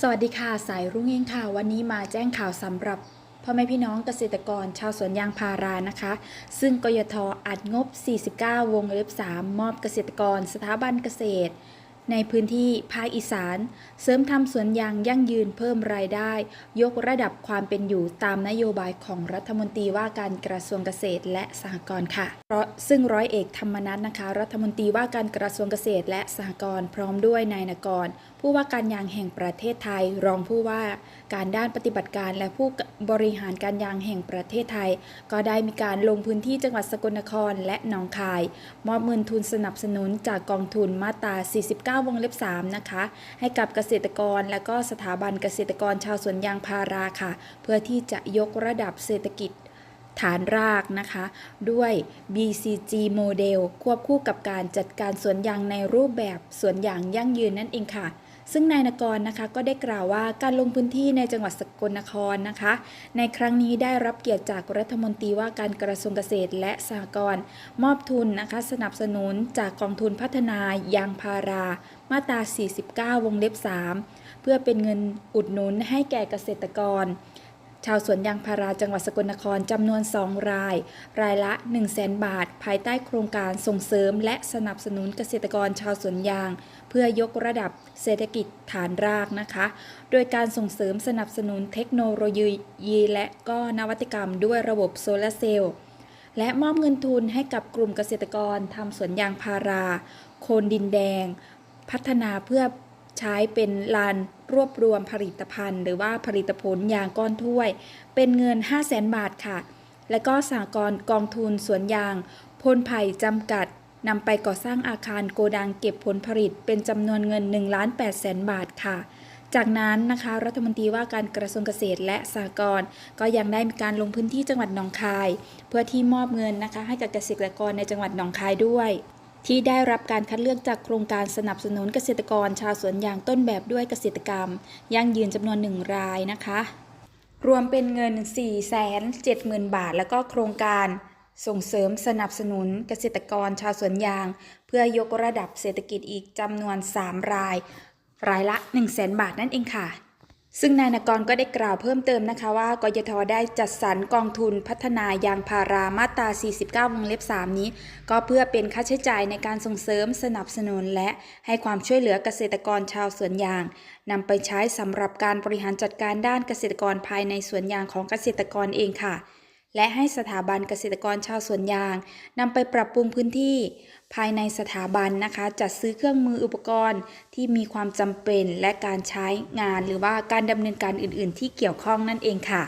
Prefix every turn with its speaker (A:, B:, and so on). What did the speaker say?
A: สวัสดีค่ะ สายรุ่งเองค่ะ วันนี้มาแจ้งข่าวสำหรับพ่อแม่พี่น้องเกษตรกรชาวสวนยางพารานะคะ ซึ่งกยทอัดงบ 49 วงเล็บ 3 มอบเกษตรกร สถาบันเกษตร ในพื้นที่ภาคอีสาน เสริมทำสวนยางยั่งยืนเพิ่มรายได้ ยกระดับความเป็นอยู่ตามนโยบายของรัฐมนตรีว่าการกระทรวงเกษตรและสหกรณ์ค่ะ เพราะซึ่งร้อยเอกธรรมนัฐนะคะ รัฐมนตรีว่าการกระทรวงเกษตรและสหกรณ์พร้อมด้วยนายนกร ผู้ว่าการยางแห่งประเทศไทย รองผู้ว่าการด้านปฏิบัติการและผู้บริหารการยางแห่งประเทศไทย ก็ได้มีการลงพื้นที่จังหวัดสกลนครและหนองคาย มอบเงินทุนสนับสนุนจากกองทุนมาตรา49วงเล็บ3นะคะ ให้กับเกษตรกรและก็สถาบันเกษตรกรชาวสวนยางพาราค่ะ เพื่อที่จะยกระดับเศรษฐกิจฐานรากนะคะ ด้วย BCG โมเดลควบคู่กับการจัดการสวนยางในรูปแบบสวนยางยั่งยืนนั่นเองค่ะ ซึ่งนายนกรนะคะก็ได้กล่าวว่าการลงพื้นที่ในจังหวัดสกลนครนะคะ ในครั้งนี้ได้รับเกียรติจากรัฐมนตรีว่าการกระทรวงเกษตรและสหกรณ์มอบทุนนะคะสนับสนุนจากกองทุนพัฒนายางพารา มาตรา 49 วงเล็บ 3 เพื่อเป็นเงินอุดหนุนให้แก่เกษตรกร ชาวสวนยางพาราจังหวัดสกลนครจำนวน 2 ราย รายละ 1 0 0 0 0แบาท ภายใต้โครงการส่งเสริม และสนับสนุนเกษตรกรชาวสวนยาง เพื่อยกระดับเศรษฐกิจฐานรากนะคะ โดยการส่งเสริมสนับสนุนเทคโนโลยีและก็นวัตกรรมด้วยระบบโซลาร์เซลล์และมอบเงินทุนให้กับกลุ่มเกษตรกรทำสวนยางพารา โคนดินแดง พัฒนาเพื่อ ใช้เป็นลานรวบรวมผลิตภัณฑ์ หรือว่าผลิตผลยางก้อนถ้วย เป็นเงิน 5 0 0แสนบาทค่ะ และก็สหกรณ์กองทุนสวนยางพลไผ่จำกัดนำไปก่อสร้างอาคารโกดังเก็บผลผลิตเป็นจำนวนเงิน1ล้าน8แสนบาทค่ะ จากนั้นนะคะ รัฐมนตรีว่าการกระทรวงเกษตรและสหกรณ์ก็ยังได้มีการลงพื้นที่จังหวัดหนองคาย เพื่อที่มอบเงินนะคะ ให้กับเกษตรกรในจังหวัดหนองคายด้วย ที่ได้รับการคัดเลือกจากโครงการสนับสนุนเกษตรกรชาวสวนยางต้นแบบด้วยเกษตรกรรม ยั่งยืนจำนวนหนึ่งรายนะคะ รวมเป็นเงิน 470,000 บาท แล้วก็โครงการส่งเสริมสนับสนุนเกษตรกรชาวสวนยาง เพื่อยกระดับเศรษฐกิจอีกจำนวน 3 ราย รายละ 1 0 0 0 0 0บาทนั่นเองค่ะ ซึ่งนายนกรก็ได้กล่าวเพิ่มเติมนะคะว่ากยทได้จัดสรรกองทุนพัฒนายางพารามาตรา 49 วงเล็บ 3 นี้ ก็เพื่อเป็นค่าใช้จ่ายในการส่งเสริมสนับสนุนและให้ความช่วยเหลือเกษตรกรชาวสวนยางนำไปใช้สำหรับการบริหารจัดการด้านเกษตรกรภายในสวนยางของเกษตรกรเองค่ะ และให้สถาบันเกษตรกรชาวสวนยางนำไปปรับปรุงพื้นที่ ภายในสถาบันนะคะ จัดซื้อเครื่องมืออุปกรณ์ที่มีความจำเป็นและการใช้งานหรือว่าการดำเนินการอื่น ๆ ที่เกี่ยวข้องนั่นเองค่ะ